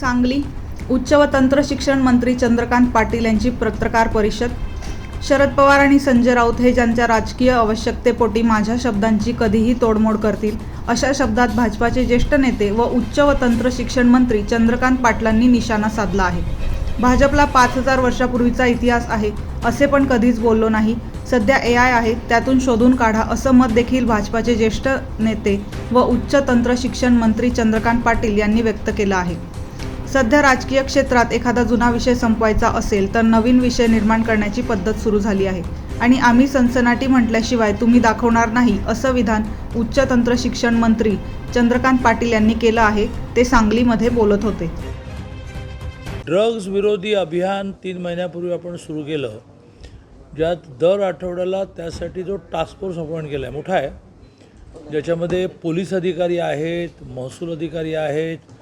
सांगली उच्च व तंत्र शिक्षण मंत्री चंद्रकांत पाटील यांची पत्रकार परिषद. शरद पवार आणि संजय राऊत हे ज्यांच्या राजकीय आवश्यकतेपोटी माझ्या शब्दांची कधीही तोडमोड करतील अशा शब्दात भाजपाचे ज्येष्ठ नेते व उच्च व तंत्र शिक्षण मंत्री चंद्रकांत पाटलांनी निशाणा साधला आहे. भाजपला पाच हजार वर्षापूर्वीचा इतिहास आहे असे पण कधीच बोललो नाही. सध्या ए आय आहे त्यातून शोधून काढा असं मत देखील भाजपाचे ज्येष्ठ नेते व उच्च तंत्र शिक्षण मंत्री चंद्रकांत पाटील यांनी व्यक्त केलं आहे. सध्या राजकीय क्षेत्रात एखादा जुना विषय संपवायचा असेल तर नवीन विषय निर्माण करण्याची पद्धत सुरू झाली आहे. आणि आम्ही सनसनाटी म्हटल्याशिवाय तुम्ही दाखवणार नाही असं विधान उच्च तंत्र शिक्षण मंत्री चंद्रकांत पाटील यांनी केलं आहे ते सांगलीमध्ये बोलत होते. ड्रग्ज विरोधी अभियान तीन महिन्यापूर्वी आपण सुरू केलं. ज्यात दर आठवड्याला त्यासाठी जो टास्क फोर्स अपॉइंट केला आहे मोठा आहे. ज्याच्यामध्ये पोलीस अधिकारी आहेत महसूल अधिकारी आहेत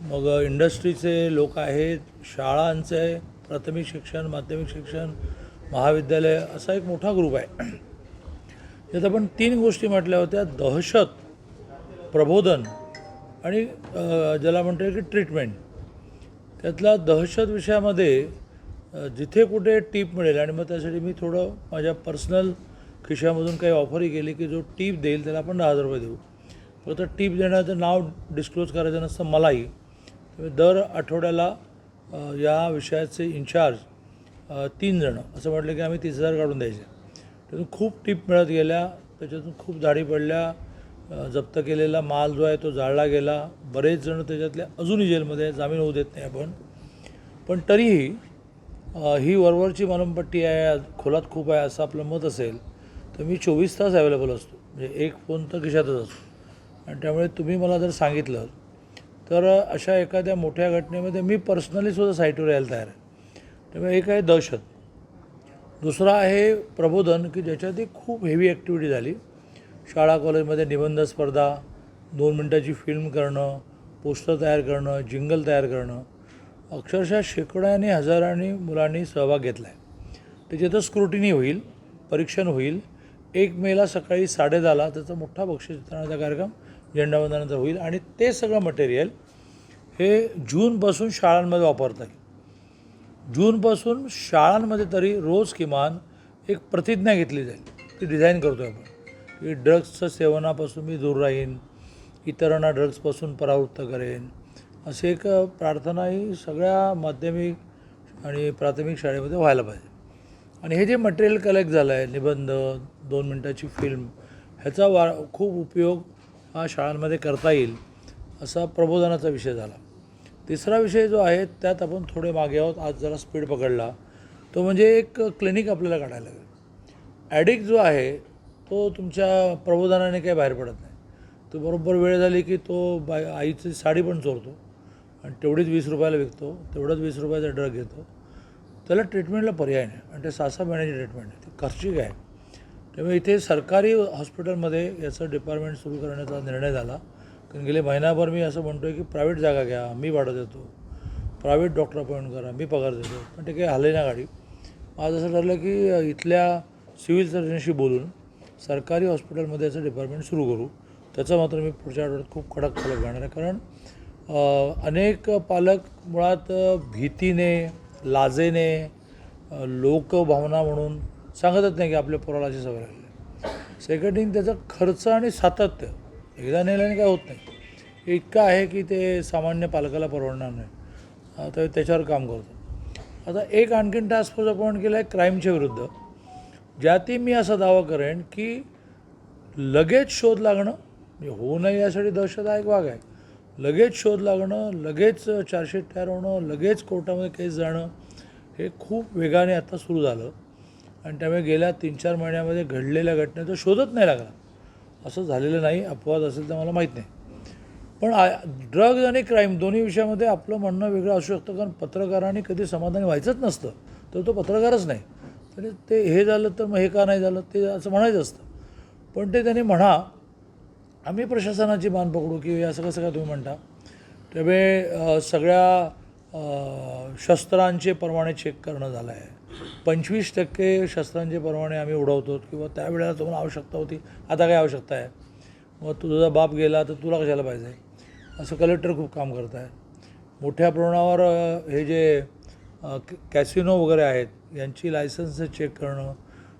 मग इंडस्ट्रीचे लोक आहेत शाळांचे प्राथमिक शिक्षण माध्यमिक शिक्षण महाविद्यालय असा एक मोठा ग्रुप आहे. त्यात आपण तीन गोष्टी म्हटल्या होत्या दहशत प्रबोधन आणि ज्याला म्हणतो की ट्रीटमेंट त्यातला दहशत विषयामध्ये जिथे कुठे टीप मिळेल आणि मग त्यासाठी मी थोडं माझ्या पर्सनल खिशामधून काही ऑफरही केली की जो टीप देईल त्याला आपण दहा हजार रुपये देऊ. फक्त टीप देण्याचं नाव डिस्क्लोज करायचं नसतं मलाही. दर आठवड्याला या विषयाचे इन्चार्ज तीन जणं. असं म्हटलं की आम्ही तीस हजार काढून द्यायचे. त्यातून खूप टीप मिळत गेल्या. त्याच्यातून खूप झाडी पडल्या. जप्त केलेला माल जो आहे तो जाळला गेला. बरेच जण त्याच्यातले अजूनही जेलमध्ये आहे, जामीन होऊ देत नाही आपण. पण तरीही ही वरवरची मलमपट्टी आहे. खोलात खूप आहे असं आपलं मत असेल तर मी चोवीस तास अवेलेबल असतो. म्हणजे एक फोन तर खिशातच असतो. आणि त्यामुळे तुम्ही मला जर सांगितलं तर अशा एखाद्या मोठ्या घटनेमध्ये मी पर्सनली सुद्धा साईटवर यायला तयार आहे. त्यामुळे एक आहे दहशत. दुसरा आहे प्रबोधन की ज्याच्यात एक खूप हेवी ॲक्टिव्हिटी झाली. शाळा कॉलेजमध्ये निबंध स्पर्धा दोन मिनटाची फिल्म करणं पोस्टर तयार करणं जिंगल तयार करणं. अक्षरशः शेकड्याने हजारांनी मुलांनी सहभाग घेतला आहे त्याच्यातच स्क्रुटिनी होईल परीक्षण होईल. एक मेला सकाळी साडेदहाला त्याचा मोठा बक्षीस वितरणाचा कार्यक्रम झेंडावंदनानंतर होईल. आणि ते सगळं मटेरियल हे जूनपासून शाळांमध्ये वापरता येईल. जूनपासून शाळांमध्ये तरी रोज किमान एक प्रतिज्ञा घेतली जाईल. ती डिझाईन करतो आहे आपण. की ड्रग्सचं सेवनापासून मी दूर राहीन. इतरांना ड्रग्सपासून परावृत्त करेन. अशी एक प्रार्थना ही सगळ्या माध्यमिक आणि प्राथमिक शाळेमध्ये व्हायला पाहिजे. आणि हे जे मटेरियल कलेक्ट झालं आहे निबंध दोन मिनटाची फिल्म ह्याचा वा खूप उपयोग शाळांमध्ये करता येईल असा प्रबोधनाचा विषय झाला. तिसरा विषय जो आहे त्यात आपण थोडे मागे आहोत. आज जरा स्पीड पकडला. तो म्हणजे एक क्लिनिक आपल्याला काढायला लागेल. ॲडिक्ट जो आहे तो तुमच्या प्रबोधनाने काही बाहेर पडत नाही. तो बरोबर वेळ झाली की तो बाय आईची साडी पण चोरतो आणि तेवढीच वीस रुपयाला विकतो तेवढंच वीस रुपयाचा ड्रग घेतो. त्याला ट्रीटमेंटला पर्याय नाही. आणि ते सहा सहा महिन्याची ट्रीटमेंट आहे. ती खर्चिक आहे. त्यामुळे इथे सरकारी हॉस्पिटलमध्ये याचं डिपार्टमेंट सुरू करण्याचा निर्णय झाला. कारण गेले महिनाभर मी असं म्हणतो आहे की प्रायव्हेट जागा घ्या मी भाडं देतो. प्रायव्हेट डॉक्टर अपॉइंट करा मी पगार देतो. पण ते काही हले ना गाडी. आज असं ठरलं की इथल्या सिव्हिल सर्जनशी बोलून सरकारी हॉस्पिटलमध्ये याचं डिपार्टमेंट सुरू करू. त्याचं मात्र मी पुढच्या आठवड्यात खूप कडक फलक घेणार आहे. कारण अनेक पालक मुळात भीतीने लाजेने लोकभावना म्हणून सांगतच नाही की आपल्या पोराला अशी सवय लागली. सेकंड थिंग त्याचा खर्च आणि सातत्य. एकदा नेल्याने काय होत नाही. इतकं आहे की ते सामान्य पालकाला परवडणार नाही. आता त्याच्यावर काम करतो. आता एक आणखीन टास्क फोर्स अपॉइंट केला आहे क्राईमच्या विरुद्ध. ज्यातही मी असा दावा करेन की लगेच शोध लागणं म्हणजे होऊ नये यासाठी दहशतदायक हा भाग आहे. लगेच शोध लागणं लगेच चार्जशीट तयार होणं लगेच कोर्टामध्ये केस जाणं हे खूप वेगाने आता सुरू झालं. आणि त्यामुळे गेल्या तीन चार महिन्यामध्ये घडलेल्या घटना तो शोधत नाही लागला. असं झालेलं नाही अपवाद असेल तर मला माहीत नाही. पण ड्रग्ज आणि क्राईम दोन्ही विषयामध्ये आपलं म्हणणं वेगळं असू शकतं कारण पत्रकारांनी कधी समाधानी व्हायचंच नसतं. तर तो पत्रकारच नाही. तरी ते हे झालं तर मग हे का नाही झालं ते असं म्हणायचं असतं. पण ते त्यांनी म्हणा आम्ही प्रशासनाची मान पकडू की असं कसं काय तुम्ही म्हणता. त्यामुळे सगळ्या शस्त्रांचे परवाने चेक करणं झालं आहे पंचवीस टक्के शस्त्रांचे परवाने आम्ही उडवतो किंवा त्यावेळेला तुम्हाला आवश्यकता होती. आता काय आवश्यकता आहे. मग तुझा बाप गेला तर तुला कशाला पाहिजे? असं कलेक्टर खूप काम करत आहे. मोठ्या प्रमाणावर हे जे कॅसिनो वगैरे आहेत यांची लायसन्स चेक करणं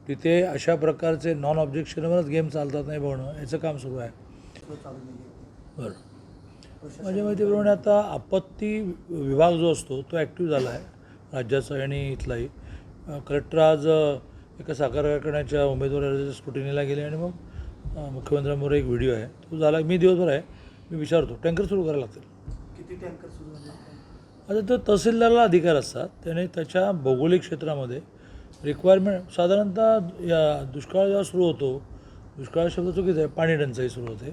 तिथे अशा प्रकारचे नॉन ऑब्जेक्शनवरच गेम चालतात नाही बघणं याचं काम सुरू आहे. बरं. म्हणजे माझ्या माहितीप्रमाणे आता आपत्ती विभाग जो असतो तो ॲक्टिव्ह झाला आहे. राज्याचा आणि इथलाही. कलेक्टर आज एका साखर कारखान्याच्या उमेदवाराच्या स्क्रुटिनीला गेले आणि मग अ, मुख्यमंत्र्यांबरोबर एक व्हिडिओ आहे. तो झाला मी दिवसभर आहे. मी विचारतो टँकर सुरू करायला लागतील. किती टँकर सुरू झाले? आता तो तहसीलदारला अधिकार असतात. त्याने त्याच्या भौगोलिक क्षेत्रामध्ये रिक्वायरमेंट साधारणतः या दुष्काळ जेव्हा सुरू होतो दुष्काळ शब्द चुकीचा आहे पाणी टंचाई सुरू होते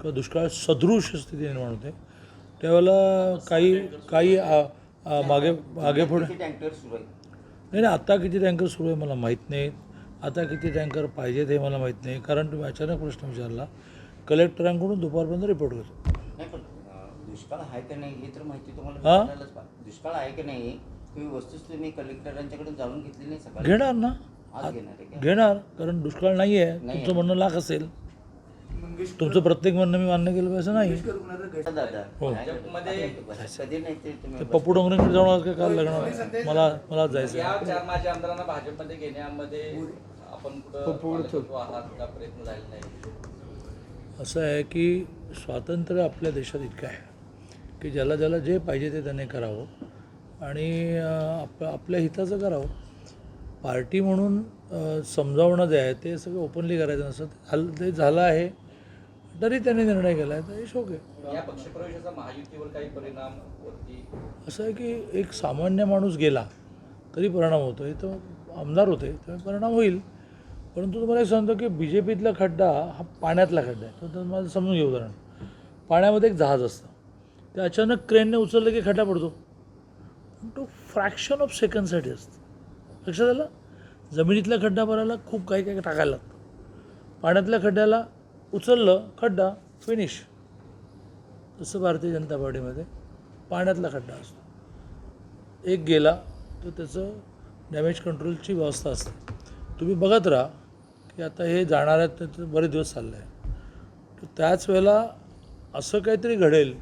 किंवा दुष्काळ सदृश स्थिती निर्माण होते. त्यावेळेला काही काही मागे मागे पुढे नाही नाही आता किती टँकर सुरू आहे मला माहीत नाही. आता किती टँकर पाहिजेत हे मला माहीत नाही. कारण तुम्ही अचानक प्रश्न विचारला. कलेक्टरांकडून दुपारपर्यंत रिपोर्ट करतो. नाही पण अं, दुष्काळ आहे का नाही हे तर माहिती तुम्हाला हा? विचारायलाच पाहिजे. दुष्काळ आहे की नाही तुम्ही वस्तूच तुम्ही कलेक्टरांच्याकडून जाणून घेतली नाही सकाळी. घेणार ना? आज घेणार आहे का? घेणार कारण दुष्काळ नाही आहे नाही तुमचं म्हणणं लाख असेल. तुमचं प्रत्येक म्हणणं मी मान्य केलं पाहिजे असं नाही. हो. पप्पू डोंगरेंकडे जाऊन आज काय काल लग्न मला मला जायचं आमदारांना भाजपमध्ये घेण्यामध्ये आपण प्रयत्न नाही? असं आहे की स्वातंत्र्य आपल्या देशात इतकं आहे की ज्याला ज्याला जे पाहिजे ते त्याने करावं आणि आप आपल्या हिताचं करावं. पार्टी म्हणून समजावणं जे आहे ते सगळं ओपनली करायचं नसतं. ते झालं ते झालं आहे. तरी त्याने निर्णय केला आहे तर हे शोक आहे. असं आहे की एक सामान्य माणूस गेला तरी परिणाम होतो हे तर आमदार होते त्यामुळे परिणाम होईल. परंतु तुम्हाला एक सांगतो की बी जे पीतला खड्डा हा पाण्यातला खड्डा आहे. तर मला समजून घेऊ उदाहरण. पाण्यामध्ये एक जहाज असतं. ते अचानक क्रेनने उचललं की खड्डा पडतो. पण तो फ्रॅक्शन ऑफ सेकंडसाठी असतं. लक्षात आलं? जमिनीतला खड्डा भरायला खूप काही काही टाकायला लागतं. पाण्यातल्या खड्ड्याला उचललं खड्डा फिनिश तसं भारतीय जनता पार्टीमध्ये पाण्यातला खड्डा असतो. एक गेला तर त्याचं डॅमेज कंट्रोलची व्यवस्था असते. तुम्ही बघत राहा की आता हे जाणार आहेत तर बरेच दिवस चाललं आहे तर त्याच वेळेला असं काहीतरी घडेल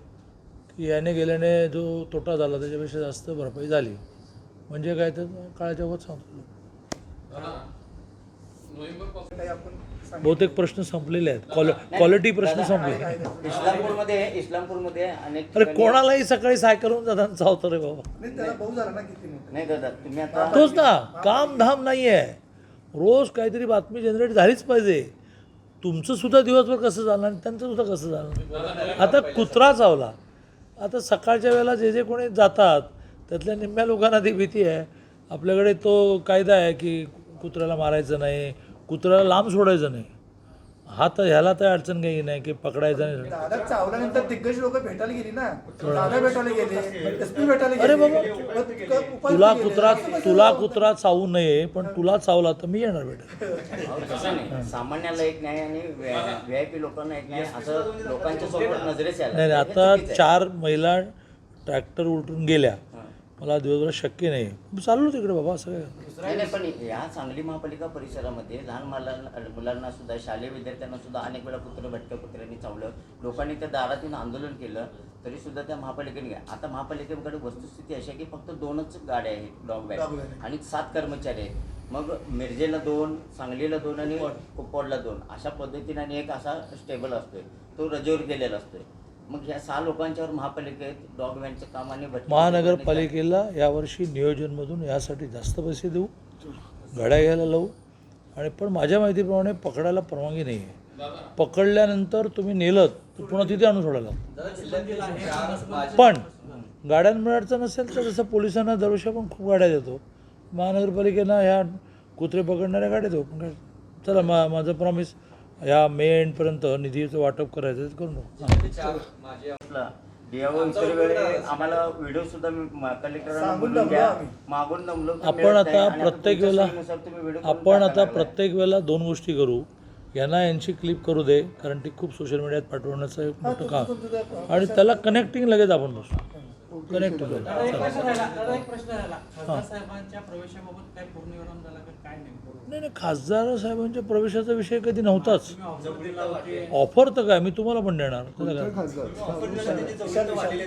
की याने गेल्याने जो तोटा झाला त्याच्यापेक्षा जास्त भरपाई झाली. म्हणजे काय तर काळाच्या वत सांगतो. बहुतेक प्रश्न संपलेले आहेत. क्वाल क्वालिटी प्रश्न संपले. इस्लामपूरमध्ये इस्लामपूरमध्ये अनेक अरे कोणालाही सकाळी सायकलून जाताना चावतं रे बाबा. नाही त्याला भाऊ झाला ना किती मोठा. नाही दादा तुम्ही आता तोच ना काम धाम नाही आहे रोज काहीतरी बातमी जनरेट झालीच पाहिजे. तुमचं सुद्धा दिवसभर कसं झालं आणि त्यांचं सुद्धा कसं झालं आता कुत्रा चावला. आता सकाळच्या वेळेला जे जे कोणी जातात त्यातल्या निम्म्या लोकांना ती भीती आहे. आपल्याकडे तो कायदा आहे की कुत्र्याला मारायचं नाही कुत्र्याला लांब सोडायचं नाही. हा तर ह्याला तर अडचण काही नाही की पकडायचं नाही. दादा चावल्यानंतर दिग्गज लोक भेटायला गेली ना? दादा भेटायला गेले एस पी भेटायला अरे बाबा, क- तुला. कुत्रा तुला? कुत्रा चावू नये पण तुला चावला तर मी येणार बेटा. अहो, तसं नाही. सामान्याला एक न्याय आणि व्ही आय पी लोकांना एक न्याय असं लोकांच्या समोर नजरेस यायला नाही नाही आता चुकीचं आहे. चार महिला ट्रॅक्टर उलटून गेल्या. मला दिवसभर शक्य नाही. चाललो तिकडे बाबा असं काय? नाही पण या सांगली महापालिका परिसरामध्ये लहान मुलांना मुलांना सुद्धा शालेय विद्यार्थ्यांना सुद्धा अनेक वेळा कुत्र भटक्या कुत्र्यांनी चावलं. लोकांनी त्या दारात येऊन आंदोलन केलं तरी सुद्धा त्या महापालिकेने आता महापालिकेकडे वस्तुस्थिती अशी आहे की फक्त दोनच गाड्या आहेत डॉग बॅग. आणि सात कर्मचारी आहेत. मग मिरजेला दोन सांगलीला दोन आणि कुपवाडला दोन. अशा पद्धतीने आणि एक असा स्टेबल असतोय. तो रजेवर गेलेला असतोय. मग ह्या सहा लोकांच्यावर महापालिकेत डॉग व्हॅनचं काम आणि महानगरपालिकेला यावर्षी नियोजनमधून यासाठी जास्त पैसे देऊ गाड्या घ्यायला लावू आणि पण माझ्या माहितीप्रमाणे पकडायला परवानगी नाही आहे पकडल्यानंतर तुम्ही नेलत तर पुन्हा तिथे आणून सोडायला लागतं. पण गाड्यांमुळे अडचण नसेल तर जसं पोलिसांना दरवर्षी आपण खूप गाड्या देतो. महानगरपालिकेनं ह्या कुत्रे पकडणाऱ्या गाड्या देऊ. पण काय चला मा माझं प्रॉमिस ह्या मे एंडपर्यंत निधीचं वाटप करायचं ते करून टाकू. इतर वेळे आम्हाला व्हिडिओ सुद्धा कलेक्टरांना बोलून. मागून आपण आता प्रत्येक वेळेला आपण आता. प्रत्येक वेळेला दोन गोष्टी करू. यांना यांची क्लिप करू दे कारण ती खूप सोशल मीडियात पाठवण्याचं एक मोठं काम. आणि त्याला कनेक्टिंग लगेच आपण बसू. कनेक्ट होतो दादा एक चला. प्रश्न राहिला दादा एक प्रश्न राहिला. खासदार साहेबांच्या प्रवेशाबाबत काय पूर्णविराम झाला का काय नेमकं नाही नाही खासदार साहेबांच्या प्रवेशाचा विषय कधी नव्हताच. ऑफर तर काय? मी तुम्हाला पण देणार?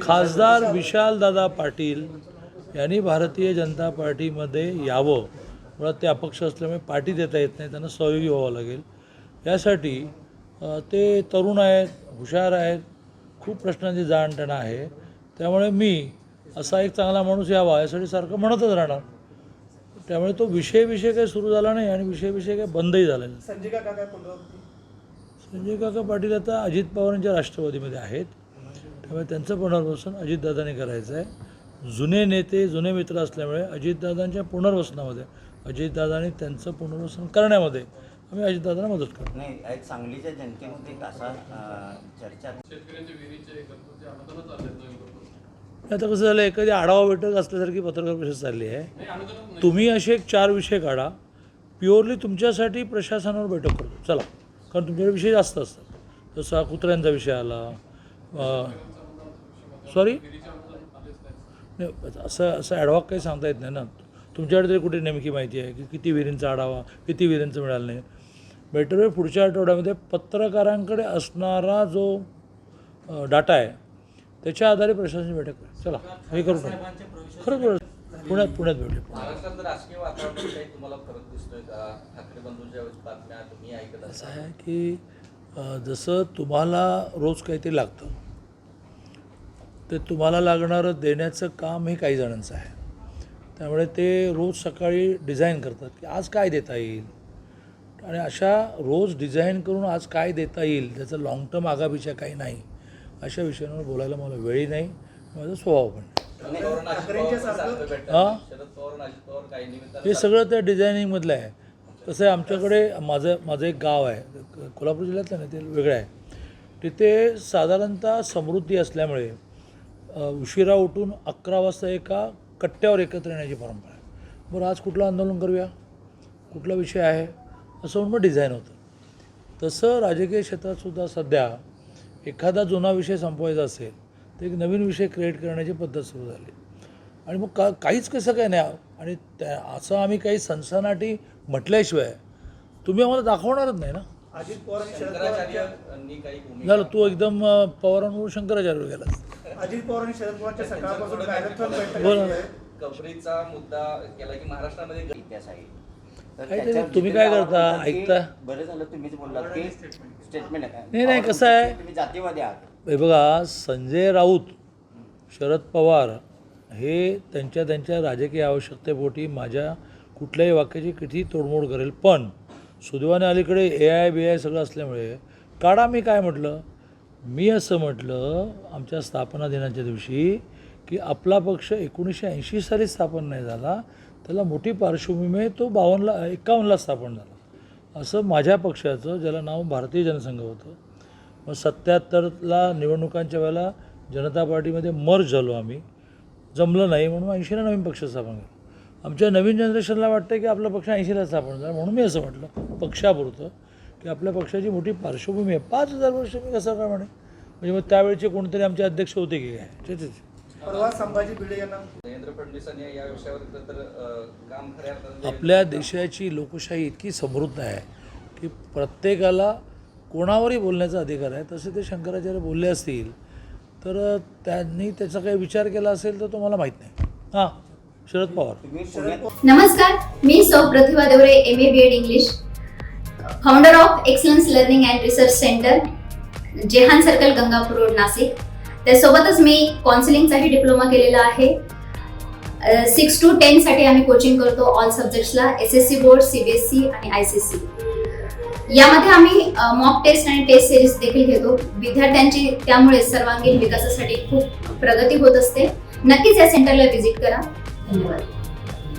खासदार? विशाल दादा पाटील यांनी भारतीय जनता पार्टीमध्ये यावं. मुळात ते अपक्ष असल्यामुळे पार्टी देता येत नाही. त्यांना सहयोगी व्हावं लागेल. यासाठी ते तरुण आहेत हुशार आहेत. खूप प्रश्नांची जाण त्यांना आहे. त्यामुळे मी असा एक चांगला माणूस यावा यासाठी सारखं म्हणतच राहणार. त्यामुळे तो विषय विषय काही सुरू झाला नाही आणि विषय विषय काही बंदही झाला नाही. संजय काका काय पुनरावृत्ती संजय काका पाटील आता अजित पवारांच्या राष्ट्रवादीमध्ये आहेत. त्यामुळे त्यांचं पुनर्वसन अजितदादांनी करायचं आहे. जुने नेते जुने मित्र असल्यामुळे अजितदादांच्या पुनर्वसनामध्ये अजितदादांनी त्यांचं पुनर्वसन करण्यामध्ये आम्ही अजितदादांना मदत करू नाही एक सांगलीच्या जनतेमध्ये एक असा अं, चर्चा आता कसं झालं एखादी आढावा बैठक असल्यासारखी पत्रकार परिषद चालली आहे. तुम्ही असे एक चार विषय काढा. प्युअरली तुमच्यासाठी प्रशासनावर बैठक करतो. चला कारण तुमच्याकडे विषय जास्त असतात. जसा कुत्र्यांचा विषय आला सॉरी नाही असं असं ॲडवाक काही सांगता येत नाही ना. तुमच्याकडे तरी कुठे नेमकी माहिती आहे? की किती विहिरींचा आढावा किती विहिरींचं मिळालं नाही? बेटर वे पुढच्या आठवड्यामध्ये पत्रकारांकडे असणारा जो डाटा आहे त्याच्या आधारे प्रशासनाची बैठक करू. चला हे करू खरं पुण्यात पुण्यात भेटू महाराष्ट्रात राजकीय वातावरणात काही तुम्हाला फरक दिसतोय का? ठाकरे बंधूंच्या बातम्या तुम्ही ऐकत असं आहे की जसं तुम्हाला रोज काहीतरी लागतं ते तुम्हाला लागणारं देण्याचं काम हे काही जणांचं आहे. त्यामुळे ते रोज सकाळी डिझाईन करतात की आज काय देता येईल? आणि अशा रोज डिझाईन करून आज काय देता येईल? त्याचं लाँग टर्म आगापीच्या काही नाही. अशा विषयांवर बोलायला मला वेळही नाही माझा स्वभाव पण. हा? हे सगळं त्या डिझायनिंगमधलं आहे. कसं आहे आमच्याकडे माझं माझं एक गाव आहे. क- कोल्हापूर जिल्ह्यातलं नाही ते वेगळं आहे. तिथे साधारणतः समृद्धी असल्यामुळे उशिरा उठून अकरा वाजता एका कट्ट्यावर एकत्र येण्याची परंपरा आहे. बरं आज कुठलं आंदोलन करूया? कुठला विषय आहे? असं म्हणून मग डिझाईन होतं. तसं राजकीय क्षेत्रातसुद्धा सध्या एखादा जुना विषय संपवायचा असेल तर एक नवीन विषय क्रिएट करण्याची पद्धत सुरू झाली. आणि मग का काहीच कसं काय नाही आणि त्या असं आम्ही काही सनसनाटी म्हटल्याशिवाय तुम्ही आम्हाला दाखवणारच नाही ना? अजित पवार झालं तू एकदम अं, पवारांवर शंकराचार्य गेलास. अजित पवार आणि शरद पवारच्या सकाळपासून मॅरेथॉन बैठक मुद्दा केला की महाराष्ट्रामध्ये इतिहास आहे. त्याच्यावर तुम्ही जिथे काय करता? की ऐकता? बरं झालं तुम्हीच बोललात की स्टेटमेंट आहे नाही, नाही, कसं आहे? तुम्ही जातीवादी आहात हे बघा संजय राऊत शरद पवार हे त्यांच्या त्यांच्या राजकीय आवश्यकतेपोटी माझ्या कुठल्याही वाक्याची किती तोडमोड करेल पण सुदैवाने अलीकडे ए आय बी आय सगळं असल्यामुळे काढा मी काय म्हटलं मी असं म्हटलं आमच्या स्थापना दिनाच्या दिवशी की आपला पक्ष एकोणीसशे ऐंशी साली स्थापन नाही झाला त्याला मोठी पार्श्वभूमी आहे तो बावन्नला एकावन्नला स्थापन झाला. असं माझ्या पक्षाचं ज्याला नाव भारतीय जनसंघ होतं मग सत्याहत्तरला निवडणुकांच्या वेळेला जनता पार्टीमध्ये मर्ज झालो आम्ही. जमलं नाही म्हणून ऐंशीला नवीन पक्ष स्थापन केला. आमच्या नवीन जनरेशनला वाटतं की आपला पक्ष ऐंशीला स्थापन झाला म्हणून मी असं म्हटलं पक्षापुरतं की आपल्या पक्षाची मोठी पार्श्वभूमी आहे. पाच हजार वर्ष मी कसं काय म्हणे म्हणजे मग त्यावेळेचे कोणतरी आमचे अध्यक्ष होते की काय? परवा संभाजी भिडे यांना. देवेंद्र फडणवीसांनी या विषयावर खरं तर अं, काम खऱ्या अर्थानं आपल्या देशाची लोकशाही इतकी समृद्ध आहे की प्रत्येकाला कोणावरही बोलण्याचा अधिकार आहे. तसे ते शंकराचार्य बोलले असतील तर त्यांनी त्याचा काही विचार केला असेल तर तो मला माहीत नाही. हां शरद पवार. नमस्कार मी Sau Pratibha Deore M A B Ed English founder of excellence learning and research centre Jehan circle Gangapur road Nashik. त्यासोबतच मी काउन्सिलिंगचाही डिप्लोमा केलेला आहे. सिक्स टू टेनसाठी आम्ही कोचिंग करतो all सब्जेक्ट्सला S S C board C B S E आणि I C C यामध्ये आम्ही mock test आणि टेस्ट सिरीज देखील घेतो. विद्यार्थ्यांची त्यामुळे सर्वांगीण विकासासाठी खूप प्रगती होत असते. नक्कीच या सेंटरला व्हिजिट करा. धन्यवाद.